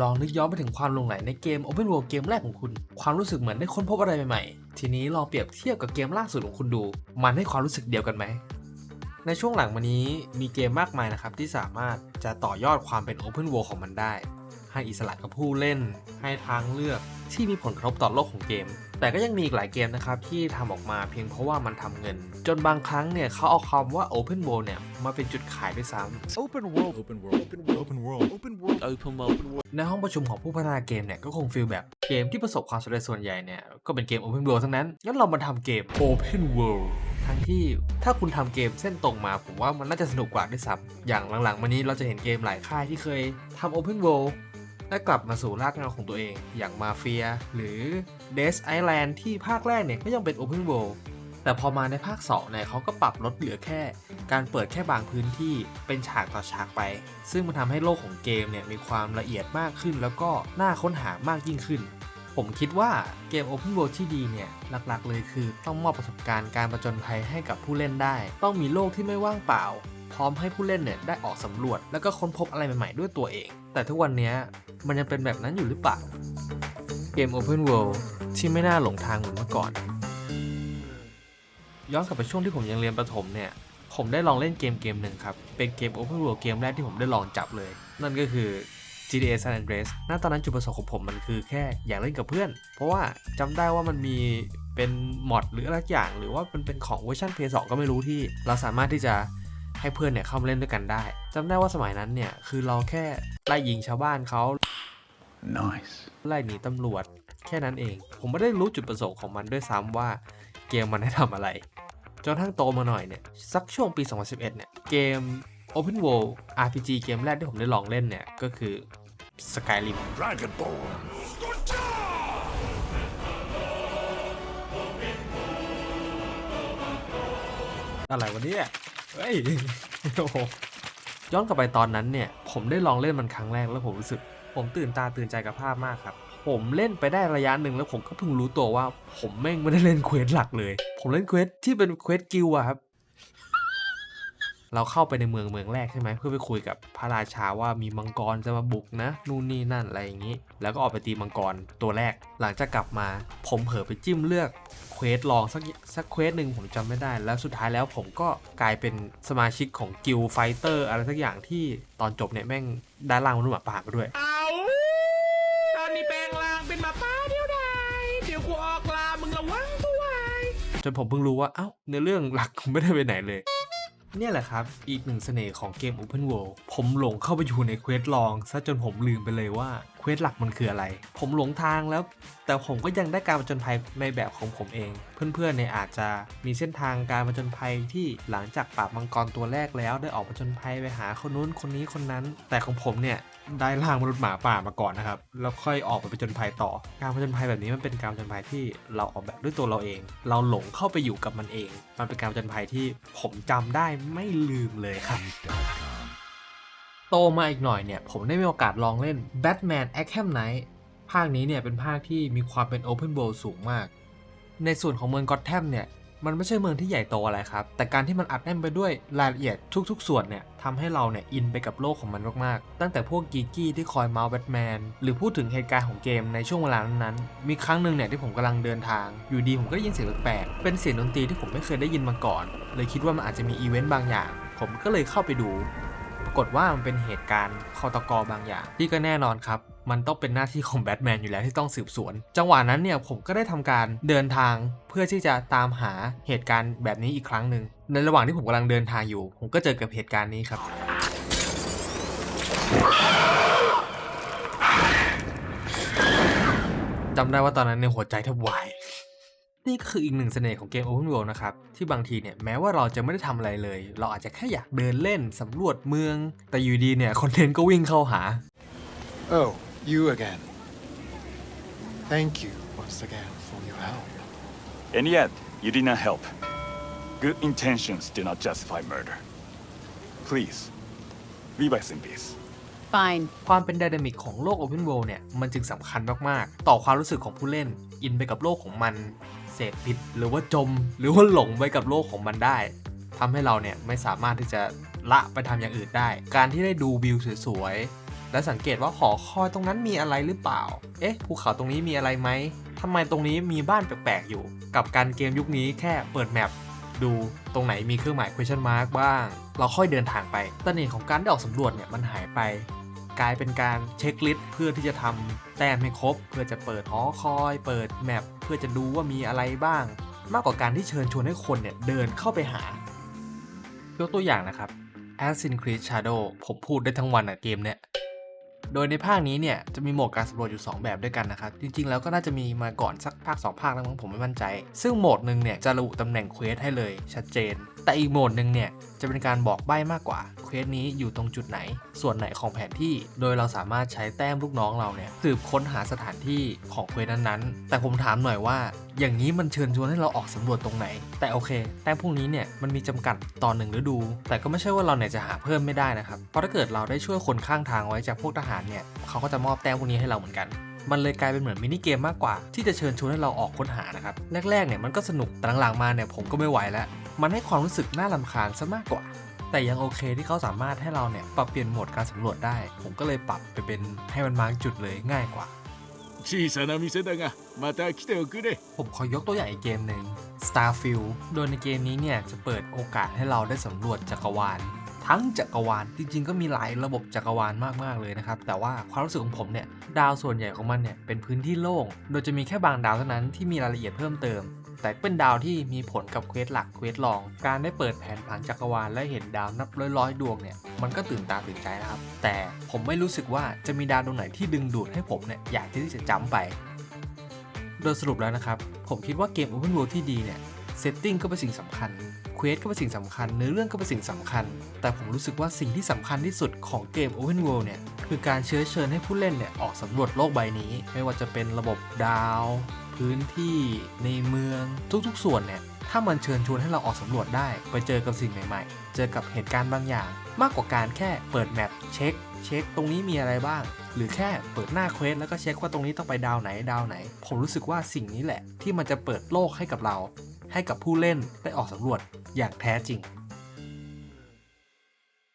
ลองนึกย้อนไปถึงความลงไหลในเกม Open World เกมแรกของคุณ ความรู้สึกเหมือนได้ค้นพบอะไรใหม่ๆ ทีนี้ลองเปรียบเทียบกับเกมล่าสุดของคุณดู มันให้ความรู้สึกเดียวกันไหม ในช่วงหลังมานี้มีเกมมากมายนะครับที่สามารถจะต่อยอดความเป็น Open World ของมันได้ ให้อิสระกับผู้เล่น ให้ทางเลือกที่มีผลกระทบต่อโลกของเกม แต่ก็ยังมีอีกหลายเกมนะครับที่ทำออกมาเพียงเพราะว่ามันทำเงิน จนบางครั้งเนี่ยเขาเอาคำว่า Open World เนี่ยมาเป็นจุดขายด้วยซ้ำ Open world. Open world. Open world. Open world. Open world. Open world ในห้องประชุมของผู้พัฒนาเกมเนี่ยก็คงฟีลแบบเกมที่ประสบความสำเร็จส่วนใหญ่เนี่ยก็เป็นเกม Open World ทั้งนั้น งั้นเรามาทำเกม Open World ทั้งที่ถ้าคุณทำเกมเส้นตรงมา ผมว่ามันน่าจะสนุกกว่าด้วยซ้ำอย่างหลังๆมานี้เราจะเห็นเกมหลายค่ายที่เคยทำ Open World และกลับมาสู่รากเงาของตัวเอง อย่างมาเฟีย หรือ Dead Island ที่ภาคแรกเนี่ยก็ยังเป็น Open World แต่พอมาในภาค2เนี่ยเขาก็ปรับลดเหลือแค่ การเปิดแค่บางพื้นที่เป็นฉากต่อฉากไป ซึ่งมันทำให้โลกของเกมเนี่ยมีความละเอียดมากขึ้น แล้วก็น่าค้นหามากยิ่งขึ้น ผมคิดว่าเกม Open World ที่ดีเนี่ยหลักๆ เลยคือต้องมอบประสบการณ์การประจนภัยให้กับผู้เล่นได้ ต้องมีโลกที่ไม่ว่างเปล่า พร้อมให้ผู้เล่นเนี่ยได้ออกสำรวจ แล้วก็ค้นพบอะไรใหม่ๆด้วยตัวเอง แต่ทุกวันนี้ มันยังเป็นแบบนั้นอยู่หรือเปล่า เกม Open World ที่ไม่น่าหลงทางเหมือนเมื่อก่อน ย้อนกลับไปช่วงที่ผมยังเรียนประถมเนี่ย ผมได้ลองเล่นเกมเกมหนึ่งครับ เป็นเกม Open World เกมแรกที่ผมได้ลองจับเลย นั่นก็คือ GTA San Andreas ณ ตอนนั้นจุดประสงค์ของผมมันคือแค่อยากเล่นกับเพื่อน เพราะว่าจำได้ว่ามันมีเป็นมอดหรืออะไรสักอย่าง หรือว่ามันเป็นของเวอร์ชัน PS2 ก็ไม่รู้ที่ เราสามารถที่จะให้เพื่อนเนี่ยเข้ามาเล่นด้วยกันได้จำได้ว่าสมัยนั้นเนี่ย คือเราแค่ไล่ยิงชาวบ้านเขา Nice. ไล่หนีตำรวจแค่นั้นเอง ผมไม่ได้รู้จุดประสงค์ของมันด้วยซ้ำว่าเกมมันให้ทำอะไร จนกระทั่งโตมาหน่อยเนี่ย สักช่วงปี 2011 เนี่ยเกม Open World RPG เกมแรกที่ผมได้ลองเล่นเนี่ย ก็คือ Skyrim Dragonborn. อะไรวะเนี่ยเฮ้ย โอ้โหย้อนกลับไปตอนนั้นเนี่ย ผมได้ลองเล่นมันครั้งแรกแล้วผมรู้สึก ผมตื่นตาตื่นใจกับภาพมากครับ ผมเล่นไปได้ระยะหนึ่งแล้วผมก็เพิ่งรู้ตัวว่า ผมแม่งไม่ได้เล่นเควสหลักเลย ผมเล่นเควสที่เป็นเควสกิลอะครับเราเข้าไปในเมืองเมืองแรกใช่ไหมเพื่อไปคุยกับพระราชาว่ามีมังกรจะมาบุกนะนู่นนี่นั่นอะไรอย่างนี้ แล้วก็ออกไปตีมังกรตัวแรก หลังจากกลับมาผมเผลอไปจิ้มเลือกเควสลองสักสักเควสหนึ่งผมจำไม่ได้แล้วสุดท้ายแล้วผมก็กลายเป็นสมาชิกของกิลไฟเตอร์อะไรสักอย่างที่ตอนจบเนี่ยแม่งได้ล่างมนุษย์หมาป่ามาด้วย จนผมเพิ่งรู้ว่าเอ้าในเรื่องหลักไม่ได้ไปไหนเลย เนี่ยแหละครับ อีกหนึ่งเสน่ห์ของเกม Open World ผมหลงเข้าไปอยู่ในเควสลองซะจนผมลืมไปเลยว่า ควสหลักมันคืออะไร ผมหลงทางแล้ว แต่ผมก็ยังได้การผจญภัยในแบบของผมเอง เพื่อนๆเนี่ยอาจจะมีเส้นทางการผจญภัยที่หลังจากปราบมังกรตัวแรกแล้ว ได้ออกผจญภัยไปหาคนนู้นคนนี้คนนั้น แต่ของผมเนี่ยได้ล่างมนุษย์หมาป่ามาก่อนนะครับ แล้วค่อยออกไปผจญภัยต่อ การผจญภัยแบบนี้มันเป็นการผจญภัยที่เราออกแบบด้วยตัวเราเอง เราหลงเข้าไปอยู่กับมันเอง มันเป็นการผจญภัยที่ผมจำได้ไม่ลืมเลยครับ โตมาอีกหน่อยเนี่ย ผมได้มีโอกาสลองเล่น Batman Arkham Knight ภาคนี้เนี่ยเป็นภาคที่มีความเป็น Open World สูงมาก ในส่วนของเมืองกอตแทมเนี่ย มันไม่ใช่เมืองที่ใหญ่โตอะไรครับ แต่การที่มันอัดแน่นไปด้วยรายละเอียดทุก ๆ ส่วนเนี่ยทำให้เราเนี่ยอินไปกับโลกของมันมากๆ ตั้งแต่พวกกีกี้ที่คอยเมาส์แบทแมนหรือพูดถึงเหตุการณ์ของเกมในช่วงเวลานั้นๆ มีครั้งหนึ่งเนี่ยที่ผมกำลังเดินทาง อยู่ดีผมก็ได้ยินเสียงแปลกๆ เป็นเสียงดนตรีที่ผมไม่เคยได้ยินมาก่อน เลยคิดว่ามันอาจจะมีอีเวนต์บางอย่าง ผมก็เลยเข้าไปดู ปรากฏว่ามันเป็นเหตุการณ์คอตกบางอย่าง ที่ก็แน่นอนครับ มันต้องเป็นหน้าที่ของแบทแมนอยู่แล้วที่ต้องสืบสวน จังหวะนั้นเนี่ยผมก็ได้ทำการเดินทางเพื่อที่จะตามหาเหตุการณ์แบบนี้อีกครั้งหนึ่งในระหว่างที่ผมกำลังเดินทางอยู่ ผมก็เจอกับเหตุการณ์นี้ครับจำได้ว่าตอนนั้นในยหัวใจแทบวาย นี่ก็คืออีกหนึ่งเสน่ห์ของเกม Open World นะครับ ที่บางทีเนี่ยแม้ว่าเราจะไม่ได้ทำอะไรเลย เราอาจจะแค่อยากเดินเล่นสำรวจเมือง แต่อยู่ดีเนี่ยคอนเทนต์ก็วิ่งเข้าหา Oh, you again. Thank you once again for your help. And yet, you did not help. Good intentions do not justify murder. Please, leave us in peace. Fine. ความเป็นไดนามิกของโลก Open World เนี่ยมันจึงสำคัญมาก ๆ ต่อความรู้สึกของผู้เล่น อินไปกับโลกของมัน เสพติดหรือว่าจม หรือว่าหลงไปกับโลกของมันได้ทำให้เราเนี่ยไม่สามารถที่จะละไปทำอย่างอื่นได้ การที่ได้ดูวิวสวยๆ และสังเกตว่าหอคอยตรงนั้นมีอะไรหรือเปล่า เอ๊ะภูเขาตรงนี้มีอะไรไหมทำไมตรงนี้มีบ้านแปลกๆอยู่ กับการเกมยุคนี้แค่เปิดแมปดูตรงไหนมีเครื่องหมาย question mark บ้าง เราค่อยเดินทางไปเสน่ห์ของการได้ออกสำรวจเนี่ยมันหายไป กลายเป็นการเช็คลิสต์เพื่อที่จะทำแต้มให้ครบ เพื่อจะเปิดหอคอย เปิดแมป พื่อจะดูว่ามีอะไรบ้าง มากกว่าการที่เชิญชวนให้คนเนี่ยเดินเข้าไปหายกตัวอย่างนะครับ Assassin's Creed Shadow ผมพูดได้ทั้งวันอะเกมเนี่ยโดยในภาคนี้เนี่ยจะมีโหมดการสำรวจอยู่ 2 แบบด้วยกันนะครับ จริงๆ แล้วก็น่าจะมีมาก่อนสักภาค 2 ภาคแล้วมั้งผมไม่มั่นใจ ซึ่งโหมดหนึ่งเนี่ยจะระบุตำแหน่งเควสให้เลยชัดเจน แต่อีกโหมดหนึ่งเนี่ยจะเป็นการบอกใบ้มากกว่าเควสนี้อยู่ตรงจุดไหน ส่วนไหนของแผนที่ โดยเราสามารถใช้แต้มลูกน้องเราเนี่ยสืบค้นหาสถานที่ของเควสนั้นๆ แต่ผมถามหน่อยว่า อย่างนี้มันเชิญชวนให้เราออกสำรวจตรงไหน แต่โอเค แต้มพวกนี้เนี่ยมันมีจำกัดต่อหนึ่งฤดู แต่ก็ไม่ใช่ว่าเราเนี่ยจะหาเพิ่มไม่ได้นะครับเพราะถ้าเกิดเราได้ช่วยคนข้างทางไว้จากพวกทหารเนี่ยเขาก็จะมอบแต้มพวกนี้ให้เราเหมือนกันมันเลยกลายเป็นเหมือนมินิเกมมากกว่าที่จะเชิญชวนให้เราออกค้นหานะครับ แรกๆเนี่ยมันก็สนุกแต่หลังๆมาเนี่ยผมก็ไม่ไหวแล้ว มันให้ความรู้สึกน่าลำคาญซะมากกว่า แต่ยังโอเคที่เขาสามารถให้เราเนี่ยปรับเปลี่ยนโหมดการสำรวจได้ ผมก็เลยปรับไปเป็นให้มันมาร์กจุดเลยง่ายกว่า 小さな店だがまた来ておくれ ผมขอยกตัวอย่างอีกเกมหนึ่ง Starfield โดยในเกมนี้เนี่ยจะเปิดโอกาสให้เราได้สำรวจจักรวาล ทั้งจักรวาล จริงๆ ก็มีหลายระบบจักรวาลมากๆเลยนะครับ แต่ว่าความรู้สึกของผมเนี่ย ดาวส่วนใหญ่ของมันเนี่ยเป็นพื้นที่โล่ง โดยจะมีแค่บางดาวเท่านั้นที่มีรายละเอียดเพิ่มเติม แต่เป็นดาวที่มีผลกับเควสหลักเควสรอง การได้เปิดแผนผังจักรวาลและเห็นดาวนับร้อยๆดวงเนี่ยมันก็ตื่นตาตื่นใจนะครับ แต่ผมไม่รู้สึกว่าจะมีดาวดวงไหนที่ดึงดูดให้ผมเนี่ยอยากที่จะจำไป โดยสรุปแล้วนะครับ ผมคิดว่าเกม Open World ที่ดีเนี่ยเซตติ้งก็เป็นสิ่งสำคัญ เควสก็เป็นสิ่งสำคัญ เนื้อเรื่องก็เป็นสิ่งสำคัญ แต่ผมรู้สึกว่าสิ่งที่สำคัญที่สุดของเกม Open World เนี่ย คือการเชื้อเชิญให้ผู้เล่นเนี่ย ออกสำรวจโลกใบนี้ ไม่ว่าจะเป็นระบบดาว พื้นที่ในเมืองทุกๆ ส่วนเนี่ยถ้ามันเชิญชวนให้เราออกสำรวจได้ ไปเจอกับสิ่งใหม่ๆ เจอกับเหตุการณ์บางอย่าง มากกว่าการแค่เปิดแมปเช็ค เช็คตรงนี้มีอะไรบ้าง หรือแค่เปิดหน้าเควสแล้วก็เช็คว่าตรงนี้ต้องไปดาวไหนดาวไหน ผมรู้สึกว่าสิ่งนี้แหละ ที่มันจะเปิดโลกให้กับเรา ให้กับผู้เล่นได้ออกสำรวจอย่างแท้จริง